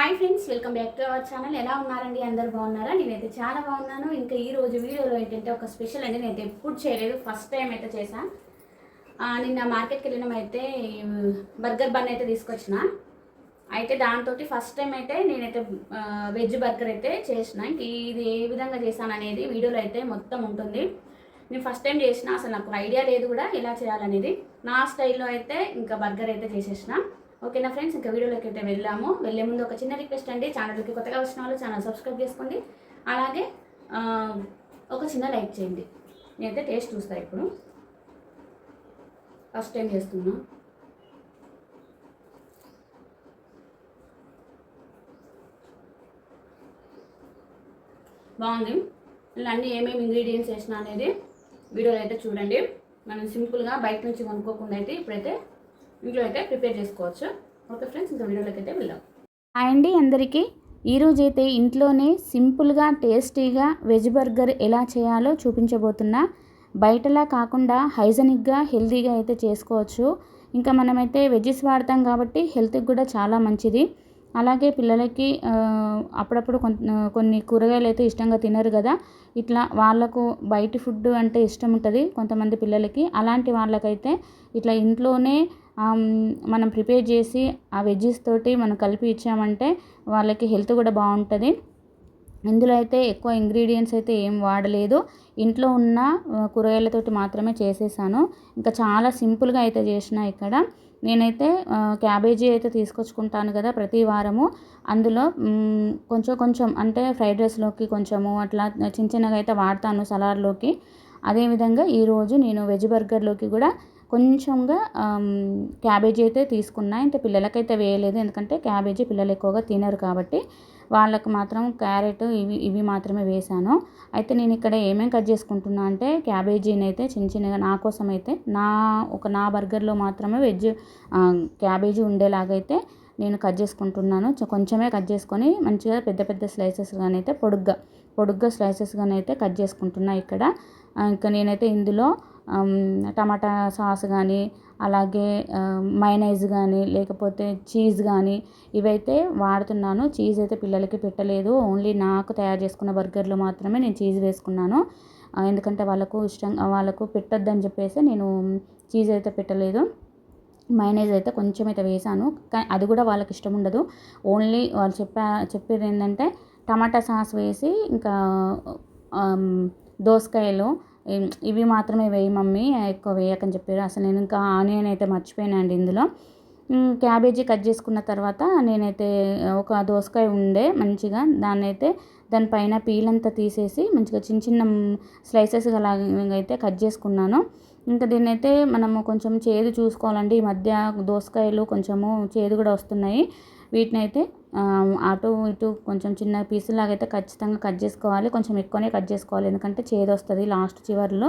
Hi friends welcome back to our channel ఎలా ఉన్నారండి? అందరు బాగున్నారా? నేనైతే చాలా బాగున్నాను. ఇంకా ఈ రోజు వీడియోలో ఏంటంటే ఒక స్పెషల్ అండి. నేనైతే ఎప్పుడు చేయలేదు. ఫస్ట్ టైం అయితే చేశాను. నిన్న మార్కెట్కి వెళ్ళినమైతే బర్గర్ బన్ అయితే తీసుకొచ్చిన. అయితే దాంతో ఫస్ట్ టైం అయితే నేనైతే వెజ్ బర్గర్ అయితే చేసిన. ఇంక ఇది ఏ విధంగా చేశాను అనేది వీడియోలో అయితే మొత్తం ఉంటుంది. నేను ఫస్ట్ టైం చేసిన. అసలు నాకు ఐడియా లేదు కూడా ఎలా చేయాలనేది. నా స్టైల్లో అయితే ఇంకా బర్గర్ అయితే చేసేసిన. ఓకేనా ఫ్రెండ్స్ ఇంకా వీడియోలోకి అయితే వెళ్ళాము. వెళ్ళే ముందు ఒక చిన్న రిక్వెస్ట్ అండి. ఛానల్కి కొత్తగా వచ్చిన వాళ్ళు ఛానల్ సబ్స్క్రైబ్ చేసుకోండి. అలాగే ఒక చిన్న లైక్ చేయండి. నేనైతే టేస్ట్ చూస్తాను ఇప్పుడు. ఫస్ట్ టైం చేస్తున్నా. బాగుంది. ఇలా అన్నీ ఏమేమి ఇంగ్రీడియంట్స్ వేసిన అనేది వీడియోలో అయితే చూడండి. మనం సింపుల్గా బయట నుంచి కొనుక్కోకుండా అయితే ఇప్పుడైతే ఇంట్లో అయితే ప్రిపేర్ చేసుకోవచ్చు. ఓకే ఫ్రెండ్స్ ఇంకా వీడియోలోకి అయితే వెళ్దాం. హాయ్ అండి అందరికీ. ఈరోజు అయితే ఇంట్లోనే సింపుల్గా టేస్టీగా వెజ్ బర్గర్ ఎలా చేయాలో చూపించబోతున్నా. బయటలా కాకుండా హైజనిక్గా హెల్తీగా అయితే చేసుకోవచ్చు. ఇంకా మనమైతే వెజ్జెస్ వాడతాం కాబట్టి హెల్త్కి కూడా చాలా మంచిది. అలాగే పిల్లలకి అప్పుడప్పుడు కొన్ని కూరగాయలు అయితే ఇష్టంగా తినరు కదా. ఇట్లా వాళ్ళకు బయట ఫుడ్ అంటే ఇష్టం ఉంటుంది కొంతమంది పిల్లలకి. అలాంటి వాళ్ళకైతే ఇట్లా ఇంట్లోనే మనం ప్రిపేర్ చేసి ఆ వెజ్జెస్ తోటి మనం కలిపి ఇచ్చామంటే వాళ్ళకి హెల్త్ కూడా బాగుంటుంది. ఇందులో అయితే ఎక్కువ ఇంగ్రీడియంట్స్ అయితే ఏం వాడలేదు. ఇంట్లో ఉన్న కూరగాయలతోటి మాత్రమే చేసేసాను. ఇంకా చాలా సింపుల్గా అయితే చేసిన ఇక్కడ. నేనైతే క్యాబేజీ అయితే తీసుకొచ్చుకుంటాను కదా ప్రతి వారము. అందులో కొంచెం కొంచెం అంటే ఫ్రైడ్ రైస్లోకి కొంచెము అట్లా చిన్న చిన్నగా అయితే వాడతాను సలాడ్లోకి. అదేవిధంగా ఈరోజు నేను వెజ్ బర్గర్లోకి కూడా కొంచెంగా క్యాబేజీ అయితే తీసుకున్నా. ఇంత పిల్లలకైతే వేయలేదు. ఎందుకంటే క్యాబేజీ పిల్లలు ఎక్కువగా తినరు కాబట్టి వాళ్ళకు మాత్రం క్యారెట్ ఇవి ఇవి మాత్రమే వేశాను. అయితే నేను ఇక్కడ ఏమేమి కట్ చేసుకుంటున్నా అంటే క్యాబేజీని అయితే చిన్న చిన్నగా నా కోసం అయితే నా ఒక నా బర్గర్లో మాత్రమే వెజ్ క్యాబేజీ ఉండేలాగైతే నేను కట్ చేసుకుంటున్నాను. కొంచెమే కట్ చేసుకొని మంచిగా పెద్ద పెద్ద స్లైసెస్గానైతే పొడుగ్గా పొడుగ్గా స్లైసెస్గానైతే కట్ చేసుకుంటున్నా ఇక్కడ. ఇంకా నేనైతే ఇందులో టమాటా సాస్ కానీ అలాగే మైనైజ్ కానీ లేకపోతే చీజ్ కానీ ఇవైతే వాడుతున్నాను. చీజ్ అయితే పిల్లలకి పెట్టలేదు. ఓన్లీ నాకు తయారు చేసుకున్న బర్గర్లో మాత్రమే నేను చీజ్ వేసుకున్నాను. ఎందుకంటే వాళ్ళకు ఇష్టం వాళ్ళకు పెట్టొద్దని చెప్పేసి నేను చీజ్ అయితే పెట్టలేదు. మైనైజ్ అయితే కొంచెం అయితే వేసాను. కానీ అది కూడా వాళ్ళకి ఇష్టం ఉండదు. ఓన్లీ వాళ్ళు చెప్పా చెప్పేది ఏంటంటే టమాటా సాస్ వేసి ఇంకా దోసకాయలు ఇవి మాత్రమే వేయి మమ్మీ ఎక్కువ వేయకని చెప్పారు. అసలు నేను ఇంకా ఆనియన్ అయితే మర్చిపోయానండి ఇందులో. క్యాబేజీ కట్ చేసుకున్న తర్వాత నేనైతే ఒక దోసకాయ ఉండే మంచిగా దాన్ని అయితే దానిపైన పీల్ అంతా తీసేసి మంచిగా చిన్న చిన్న స్లైసెస్ అయితే కట్ చేసుకున్నాను. ఇంకా దీన్ని అయితే మనము కొంచెం చేదు చూసుకోవాలండి. ఈ మధ్య దోసకాయలు కొంచెము చేదు కూడా వస్తున్నాయి. వీటిని అయితే అటు ఇటు కొంచెం చిన్న పీసులాగా అయితే ఖచ్చితంగా కట్ చేసుకోవాలి. కొంచెం ఎక్కువనే కట్ చేసుకోవాలి. ఎందుకంటే చేదు వస్తుంది లాస్ట్ చివర్లో.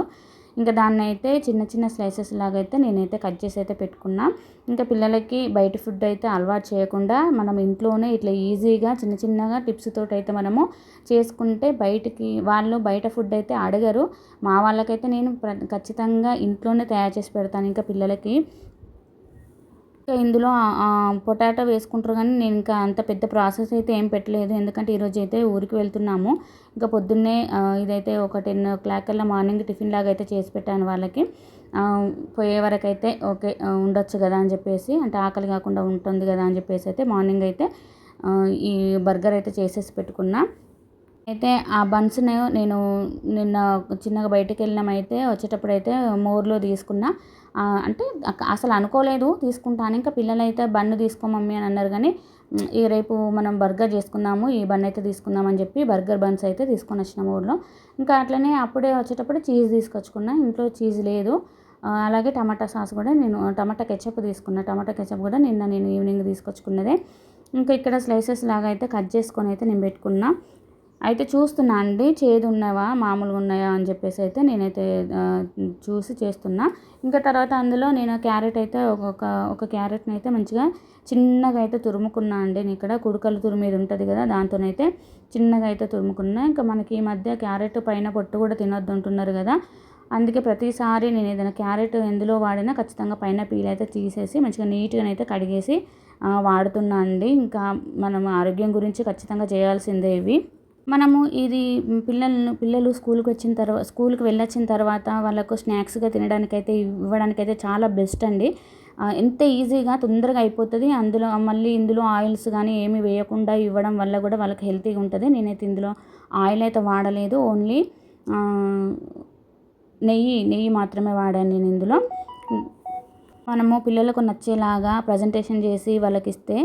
ఇంకా దాన్ని అయితే చిన్న చిన్న స్లైసెస్ లాగా అయితే నేనైతే కట్ చేసి అయితే పెట్టుకున్నా. ఇంకా పిల్లలకి బయట ఫుడ్ అయితే అలవాటు చేయకుండా మనం ఇంట్లోనే ఇట్లా ఈజీగా చిన్న చిన్నగా టిప్స్ తోటి అయితే మనము చేసుకుంటే బయటికి వాళ్ళు బయట ఫుడ్ అయితే అడగరు. మా వాళ్ళకైతే నేను ఖచ్చితంగా ఇంట్లోనే తయారు చేసి పెడతాను. ఇంకా పిల్లలకి ఇంకా ఇందులో పొటాటో వేసుకుంటారు కానీ నేను ఇంకా అంత పెద్ద ప్రాసెస్ అయితే ఏం పెట్టలేదు. ఎందుకంటే ఈరోజు అయితే ఊరికి వెళ్తున్నాము. ఇంకా పొద్దున్నే ఇదైతే ఒక టెన్ ఓ క్లాక్ కల్లా మార్నింగ్ టిఫిన్ లాగా అయితే చేసి పెట్టాను వాళ్ళకి. పోయే వరకు అయితే ఓకే ఉండొచ్చు కదా అని చెప్పేసి అంటే ఆకలి కాకుండా ఉంటుంది కదా అని చెప్పేసి అయితే మార్నింగ్ అయితే ఈ బర్గర్ అయితే చేసేసి పెట్టుకున్నా. అయితే ఆ బన్స్ను నేను నిన్న చిన్నగా బయటికి వెళ్ళినామైతే వచ్చేటప్పుడు అయితే మోర్లో తీసుకున్నా. అంటే అసలు అనుకోలేదు తీసుకుంటాను. ఇంకా పిల్లలు అయితే బన్ను తీసుకో మమ్మీ అని అన్నారు కానీ ఈ రేపు మనం బర్గర్ చేసుకుందాము ఈ బన్ అయితే తీసుకుందాం అని చెప్పి బర్గర్ బన్స్ అయితే తీసుకొని వచ్చినాము ఊర్లో. ఇంకా అట్లనే అప్పుడే వచ్చేటప్పుడు చీజ్ తీసుకొచ్చుకున్నా. ఇంట్లో చీజ్ లేదు. అలాగే టమాటా సాస్ కూడా నేను టమాటా కెచప్ తీసుకున్నా. టమాటా కెచప్ కూడా నిన్న నేను ఈవినింగ్ తీసుకొచ్చుకున్నదే. ఇంకా ఇక్కడ స్లైసెస్ లాగా అయితే కట్ చేసుకొని అయితే నేను పెట్టుకున్నా. అయితే చూస్తున్నా అండి చేదు ఉన్నావా మామూలుగా ఉన్నాయా అని చెప్పేసి అయితే నేనైతే చూసి చేస్తున్నా. ఇంకా తర్వాత అందులో నేను క్యారెట్ అయితే ఒక ఒక క్యారెట్ని అయితే మంచిగా చిన్నగా అయితే తురుముకున్నా అండి. నేను ఇక్కడ కుడుకలు తురిమేది ఉంటుంది కదా దాంతోనైతే చిన్నగా అయితే తురుముకున్నా. ఇంకా మనకి ఈ మధ్య క్యారెట్ పైన పొట్టు కూడా తినొద్దు అంటున్నారు కదా అందుకే ప్రతిసారి నేను ఏదైనా క్యారెట్ ఎందులో వాడినా ఖచ్చితంగా పైన పీల్ అయితే తీసేసి మంచిగా నీట్గా అయితే కడిగేసి వాడుతున్నా అండి. ఇంకా మనం ఆరోగ్యం గురించి ఖచ్చితంగా చేయాల్సిందే ఇవి. మనము ఇది పిల్లలను పిల్లలు స్కూల్కి వచ్చిన తర్వాత స్కూల్కి వెళ్ళొచ్చిన తర్వాత వాళ్ళకు స్నాక్స్గా తినడానికైతే ఇవ్వడానికైతే చాలా బెస్ట్ అండి. ఎంత ఈజీగా తొందరగా అయిపోతుంది. అందులో మళ్ళీ ఇందులో ఆయిల్స్ కానీ ఏమి వేయకుండా ఇవ్వడం వల్ల కూడా వాళ్ళకి హెల్తీగా ఉంటుంది. నేనైతే ఇందులో ఆయిల్ అయితే వాడలేదు. ఓన్లీ నెయ్యి నెయ్యి మాత్రమే వాడాను నేను ఇందులో. మనము పిల్లలకు నచ్చేలాగా ప్రజెంటేషన్ చేసి వాళ్ళకి ఇస్తే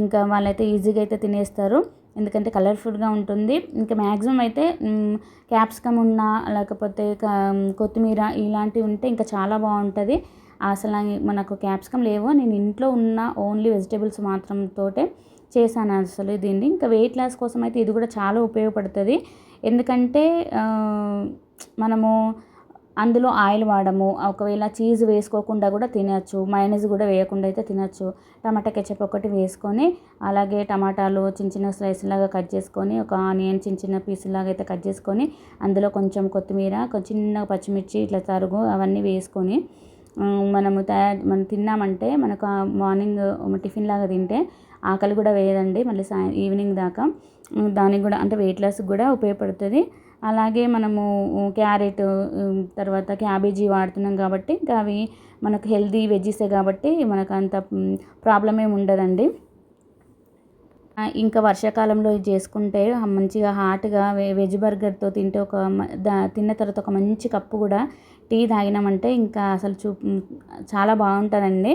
ఇంకా వాళ్ళైతే ఈజీగా అయితే తినేస్తారు. ఎందుకంటే కలర్ఫుల్గా ఉంటుంది. ఇంకా మ్యాక్సిమం అయితే క్యాప్సికమ్ ఉన్నా లేకపోతే కొత్తిమీర ఇలాంటివి ఉంటే ఇంకా చాలా బాగుంటుంది. అసలు మనకు క్యాప్సికమ్ లేవు. నేను ఇంట్లో ఉన్న ఓన్లీ వెజిటేబుల్స్ మాత్రం తోటే చేశాను అసలు దీన్ని. ఇంకా వెయిట్ లాస్ కోసం అయితే ఇది కూడా చాలా ఉపయోగపడుతుంది. ఎందుకంటే మనము అందులో ఆయిల్ వాడము ఒకవేళ చీజ్ వేసుకోకుండా కూడా తినచ్చు మైనస్ కూడా వేయకుండా అయితే తినచ్చు. టమాటా కెచప్ ఒకటి వేసుకొని అలాగే టమాటాలు చిన్న చిన్న స్లైస్ లాగా కట్ చేసుకొని ఒక ఆనియన్ చిన్న చిన్న పీస్ లాగా అయితే కట్ చేసుకొని అందులో కొంచెం కొత్తిమీర చిన్న పచ్చిమిర్చి ఇట్లా తరుగు అవన్నీ వేసుకొని మనము తయారు మనం తిన్నామంటే మనకు మార్నింగ్ టిఫిన్ లాగా తింటే ఆకలి కూడా వేయదండి. మళ్ళీ సాయం ఈవినింగ్ దాకా దానికి కూడా అంటే వెయిట్ లాస్కి కూడా ఉపయోగపడుతుంది. అలాగే మనము క్యారెట్ తర్వాత క్యాబేజీ వాడుతున్నాం కాబట్టి ఇంకా అవి మనకు హెల్దీ వెజ్జీసే కాబట్టి మనకు అంత ప్రాబ్లం ఏమి ఉండదండి. ఇంకా వర్షాకాలంలో ఇది చేసుకుంటే మంచిగా హాట్గా వెజ్ బర్గర్తో తింటే ఒక దా తిన్న తర్వాత ఒక మంచి కప్పు కూడా టీ తాగినామంటే ఇంకా అసలు చూ చాలా బాగుంటుందండి.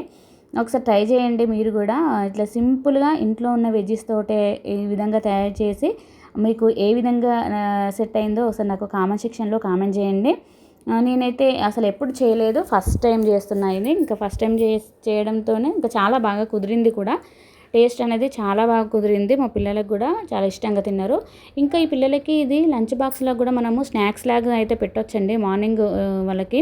ఒకసారి ట్రై చేయండి మీరు కూడా. ఇట్లా సింపుల్గా ఇంట్లో ఉన్న వెజ్జెస్ తోటే ఈ విధంగా తయారు చేసి మీకు ఏ విధంగా సెట్ అయిందో ఒకసారి నాకు కామెంట్ సెక్షన్లో కామెంట్ చేయండి. నేనైతే అసలు ఎప్పుడు చేయలేదు. ఫస్ట్ టైం చేస్తున్నా ఇది. ఇంకా ఫస్ట్ టైం చే చేయడంతోనే ఇంకా చాలా బాగా కుదిరింది కూడా. టేస్ట్ అనేది చాలా బాగా కుదిరింది. మా పిల్లలకు కూడా చాలా ఇష్టంగా తిన్నారు. ఇంకా ఈ పిల్లలకి ఇది లంచ్ బాక్స్లో కూడా మనము స్నాక్స్ లాగా అయితే పెట్టొచ్చండి. మార్నింగ్ వాళ్ళకి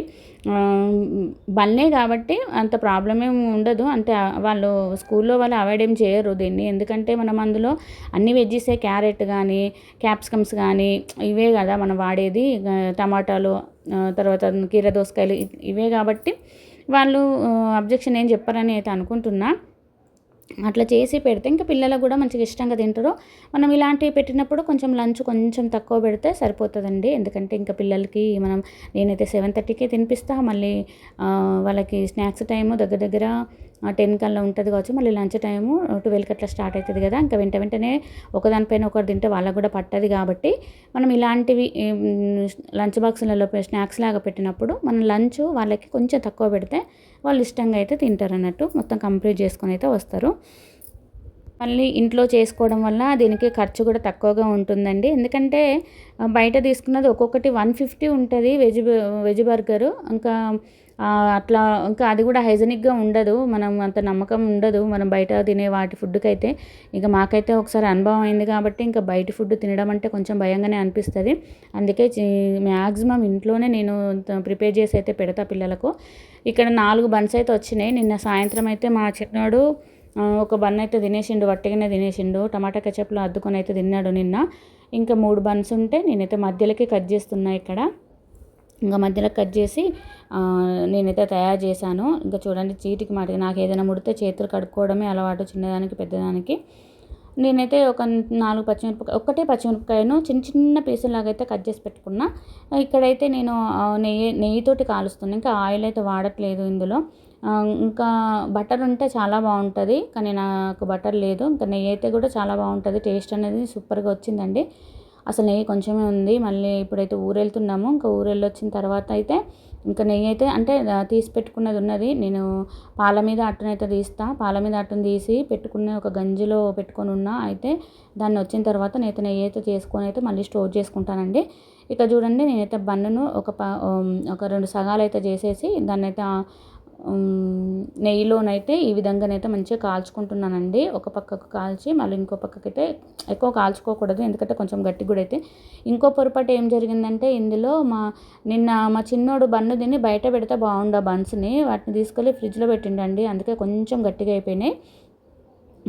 బల్లే కాబట్టి అంత ప్రాబ్లం ఏమి ఉండదు. అంటే వాళ్ళు స్కూల్లో వాళ్ళు అవాయిడ్ ఏం చేయరు దీన్ని. ఎందుకంటే మనం అందులో అన్ని వెజ్జీసే క్యారెట్ కానీ క్యాప్సికమ్స్ కానీ ఇవే కదా మనం వాడేది. టమాటాలు తర్వాత కీర దోసకాయలు ఇవే కాబట్టి వాళ్ళు అబ్జెక్షన్ ఏం చెప్పారని అయితే అనుకుంటున్నా. అట్లా చేసి పెడితే ఇంకా పిల్లలకు కూడా మంచిగా ఇష్టంగా తింటారు. మనం ఇలాంటివి పెట్టినప్పుడు కొంచెం లంచ్ కొంచెం తక్కువ పెడితే సరిపోతుందండి. ఎందుకంటే ఇంకా పిల్లలకి మనం నేనైతే సెవెన్ థర్టీకే తినిపిస్తా మళ్ళీ వాళ్ళకి స్నాక్స్ టైము దగ్గర దగ్గర టెన్ కల్లా ఉంటుంది కావచ్చు మళ్ళీ లంచ్ టైము ట్వెల్వ్కి అట్లా స్టార్ట్ అవుతుంది కదా. ఇంకా వెంట వెంటనే ఒకదానిపైన ఒకటి తింటే వాళ్ళకు కూడా పట్టదు కాబట్టి మనం ఇలాంటివి లంచ్ బాక్సులలో స్నాక్స్ లాగా పెట్టినప్పుడు మనం లంచ్ వాళ్ళకి కొంచెం తక్కువ పెడితే వాళ్ళు ఇష్టంగా అయితే తింటారు అన్నట్టు మొత్తం కంప్లీట్ చేసుకొని అయితే వస్తారు. మళ్ళీ ఇంట్లో చేసుకోవడం వల్ల దీనికి ఖర్చు కూడా తక్కువగా ఉంటుందండి. ఎందుకంటే బయట తీసుకున్నది ఒక్కొక్కటి వన్ ఫిఫ్టీ ఉంటుంది వెజ్ వెజ్ బర్గరు. ఇంకా అట్లా ఇంకా అది కూడా హైజెనిక్గా ఉండదు. మనం అంత నమ్మకం ఉండదు. మనం బయట తినే వాటి ఫుడ్కి అయితే ఇక మాకైతే ఒకసారి అనుభవం అయింది కాబట్టి ఇంకా బయట ఫుడ్ తినడం అంటే కొంచెం భయంగానే అనిపిస్తుంది. అందుకే మ్యాక్సిమం ఇంట్లోనే నేను ప్రిపేర్ చేసి అయితే పెడతా పిల్లలకు. ఇక్కడ నాలుగు బన్స్ అయితే వచ్చినాయి. నిన్న సాయంత్రం అయితే మా చిన్నోడు ఒక బన్ అయితే తినేసిండు వట్టిగానే తినేసిండు. టమాటా కెచప్లో అద్దుకొని అయితే తిన్నాడు నిన్న. ఇంకా మూడు బన్స్ ఉంటే నేనైతే మధ్యలోకి కట్ చేస్తున్నా ఇక్కడ. ఇంకా మధ్యలో కట్ చేసి నేనైతే తయారు చేశాను. ఇంకా చూడండి చీటికి మాటికి నాకు ఏదైనా ముడితే చేతులు కడుక్కోవడమే అలవాటు చిన్నదానికి పెద్దదానికి. నేనైతే ఒక నాలుగు పచ్చిమిరపకాయ ఒక్కటే పచ్చిమిరపకాయను చిన్న చిన్న పీసులాగా అయితే కట్ చేసి పెట్టుకున్నా. ఇక్కడైతే నేను నెయ్యి నెయ్యితోటి కాలుస్తున్నాను ఇంకా ఆయిల్ అయితే వాడట్లేదు ఇందులో. ఇంకా బటర్ ఉంటే చాలా బాగుంటుంది కానీ నాకు బటర్ లేదు. ఇంకా నెయ్యి అయితే కూడా చాలా బాగుంటుంది టేస్ట్ అనేది సూపర్గా వచ్చిందండి. అసలు నెయ్యి కొంచెమే ఉంది. మళ్ళీ ఇప్పుడైతే ఊరెళ్తున్నాము. ఇంకా ఊరెళ్ళి వచ్చిన తర్వాత అయితే ఇంకా నెయ్యి అయితే అంటే తీసి పెట్టుకున్నది ఉన్నది. నేను పాల మీద అట్టనైతే తీస్తా. పాల మీద అట్టను తీసి పెట్టుకున్న ఒక గంజిలో పెట్టుకొని ఉన్నా. అయితే దాన్ని వచ్చిన తర్వాత నేనైతే నెయ్యి అయితే చేసుకొని అయితే మళ్ళీ స్టోర్ చేసుకుంటానండి. ఇక చూడండి నేనైతే బన్నును ఒక ప ఒక రెండు సగాలు అయితే చేసేసి దాన్ని అయితే నెయ్యిలోనైతే ఈ విధంగానైతే మంచిగా కాల్చుకుంటున్నానండి. ఒక పక్కకు కాల్చి మళ్ళీ ఇంకో పక్కకైతే ఎక్కువ కాల్చుకోకూడదు. ఎందుకంటే కొంచెం గట్టి కూడా అయితే. ఇంకో పొరపాటు ఏం జరిగిందంటే ఇందులో మా నిన్న మా చిన్నోడు బన్ను తిని బయట పెడితే బాగుండు ఆ బన్స్ని. వాటిని తీసుకెళ్ళి ఫ్రిడ్జ్లో పెట్టిండండి. అందుకే కొంచెం గట్టిగా అయిపోయినాయి.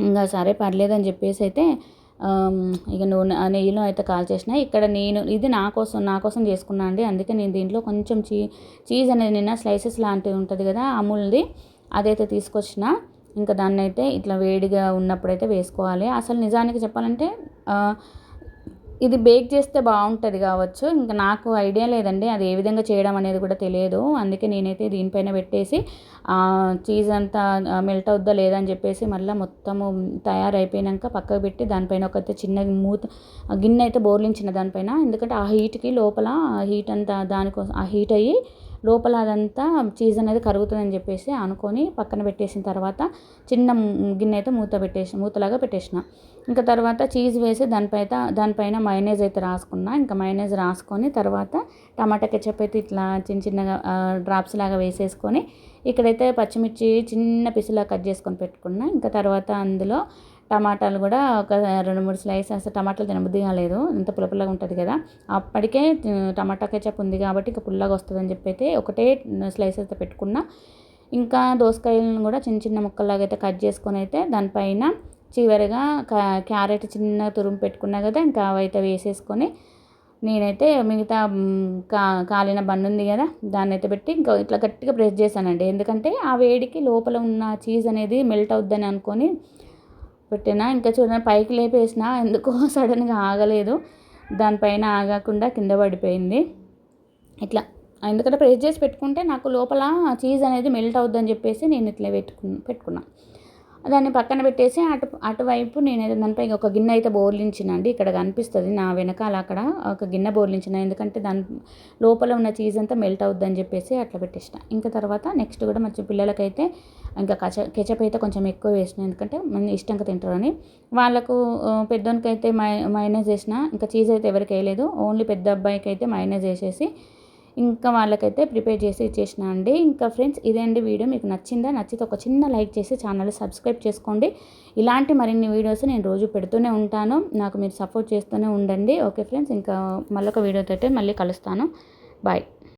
ఇంకా సరే పర్లేదని చెప్పేసి అయితే ఇక నూనె నెయ్యిలో అయితే కాల్చేసిన ఇక్కడ నేను ఇది నా కోసం నా కోసం చేసుకున్నా అండి. అందుకే నేను దీంట్లో కొంచెం చీ చీజ్ అనేది నిన్న స్లైసెస్ లాంటివి ఉంటుంది కదా అమూల్ది అదైతే తీసుకొచ్చిన. ఇంకా దాన్ని అయితే ఇట్లా వేడిగా ఉన్నప్పుడైతే వేసుకోవాలి. అసలు నిజానికి చెప్పాలంటే ఇది బేక్ చేస్తే బాగుంటుంది కావచ్చు. ఇంకా నాకు ఐడియా లేదండి అది ఏ విధంగా చేయడం అనేది కూడా తెలియదు. అందుకే నేనైతే దీనిపైన పెట్టేసి చీజ్ అంతా మెల్ట్ అవుద్దా లేదా అని చెప్పేసి మళ్ళీ మొత్తము తయారైపోయినాక పక్కకు పెట్టి దానిపైన ఒక చిన్న మూత గిన్నె అయితే బోర్లించిన దానిపైన. ఎందుకంటే ఆ హీట్కి లోపల హీట్ అంతా దానికోసం ఆ హీట్ అయ్యి లోపల అదంతా చీజ్ అనేది కరుగుతుందని చెప్పేసి అనుకొని పక్కన పెట్టేసిన తర్వాత చిన్న గిన్నె అయితే మూత పెట్టేసి మూతలాగా పెట్టేసిన. ఇంకా తర్వాత చీజ్ వేసి దానిపైన దానిపైన మైనేజ్ అయితే రాసుకున్నా. ఇంకా మైనేజ్ రాసుకొని తర్వాత టమాటా కెచప్ అయితే ఇట్లా చిన్న చిన్నగా డ్రాప్స్ లాగా వేసేసుకొని ఇక్కడైతే పచ్చిమిర్చి చిన్న పిసిలా కట్ చేసుకొని పెట్టుకున్నా. ఇంకా తర్వాత అందులో టమాటాలు కూడా ఒక రెండు మూడు స్లైసెస్ టమాటాలు తినబుద్ధి కాలేదు ఇంత పుల్లపుల్లగా ఉంటుంది కదా. అప్పటికే టమాటా కెచప్ ఉంది కాబట్టి ఇంకా పుల్లగా వస్తుందని చెప్పి అయితే ఒకటే స్లైస్ అయితే పెట్టుకున్నా. ఇంకా దోసకాయలను కూడా చిన్న చిన్న ముక్కల్లాగా అయితే కట్ చేసుకొని అయితే దానిపైన చివరిగా క్యారెట్ చిన్న తురుము పెట్టుకున్నా కదా ఇంకా అవైతే వేసేసుకొని నేనైతే మిగతా కా కాలిన బన్ను ఉంది కదా దాన్ని అయితే పెట్టి ఇంకా ఇట్లా గట్టిగా ప్రెస్ చేశానండి. ఎందుకంటే ఆ వేడికి లోపల ఉన్న చీజ్ అనేది మెల్ట్ అవుద్దని అనుకొని పెట్టినా ఇంకా చూడండి పైకి లేపేసిన ఎందుకో సడన్గా ఆగలేదు. దానిపైన ఆగకుండా కింద పడిపోయింది. ఇట్లా. ఎందుకంటే ప్రెస్ చేసి పెట్టుకుంటే నాకు లోపల చీజ్ అనేది మెల్ట్ అవుద్దని చెప్పేసి నేను ఇట్లా పెట్టుకు పెట్టుకున్నాను దాన్ని పక్కన పెట్టేసి అటు అటువైపు నేను దానిపై ఒక గిన్నె అయితే బోర్లించిన అండి ఇక్కడ కనిపిస్తుంది నా వెనకాల అక్కడ ఒక గిన్నె బోర్లించిన. ఎందుకంటే దాని లోపల ఉన్న చీజ్ అంతా మెల్ట్ అవుద్దని చెప్పేసి అట్లా పెట్టేసిన. ఇంకా తర్వాత నెక్స్ట్ కూడా మంచి పిల్లలకైతే ఇంకా కచ కెచప్ అయితే కొంచెం ఎక్కువ వేసిన. ఎందుకంటే మన ఇష్టంగా తింటారని. వాళ్ళకు పెద్దోనికైతే మై మైనస్ వేసిన ఇంకా చీజ్ అయితే ఎవరికి వేయలేదు. ఓన్లీ పెద్ద అబ్బాయికి అయితే మైనస్ వేసేసి ఇంకా వాళ్ళకైతే ప్రిపేర్ చేసి ఇచ్చేసిన అండి. ఇంకా ఫ్రెండ్స్ ఇదే అండి వీడియో. మీకు నచ్చిందా? నచ్చితే ఒక చిన్న లైక్ చేసి ఛానల్ సబ్స్క్రైబ్ చేసుకోండి. ఇలాంటి మరిన్ని వీడియోస్ నేను రోజు పెడుతూనే ఉంటాను. నాకు మీరు సపోర్ట్ చేస్తూనే ఉండండి. ఓకే ఫ్రెండ్స్ ఇంకా మళ్ళొక వీడియోతో అయితే మళ్ళీ కలుస్తాను. బాయ్.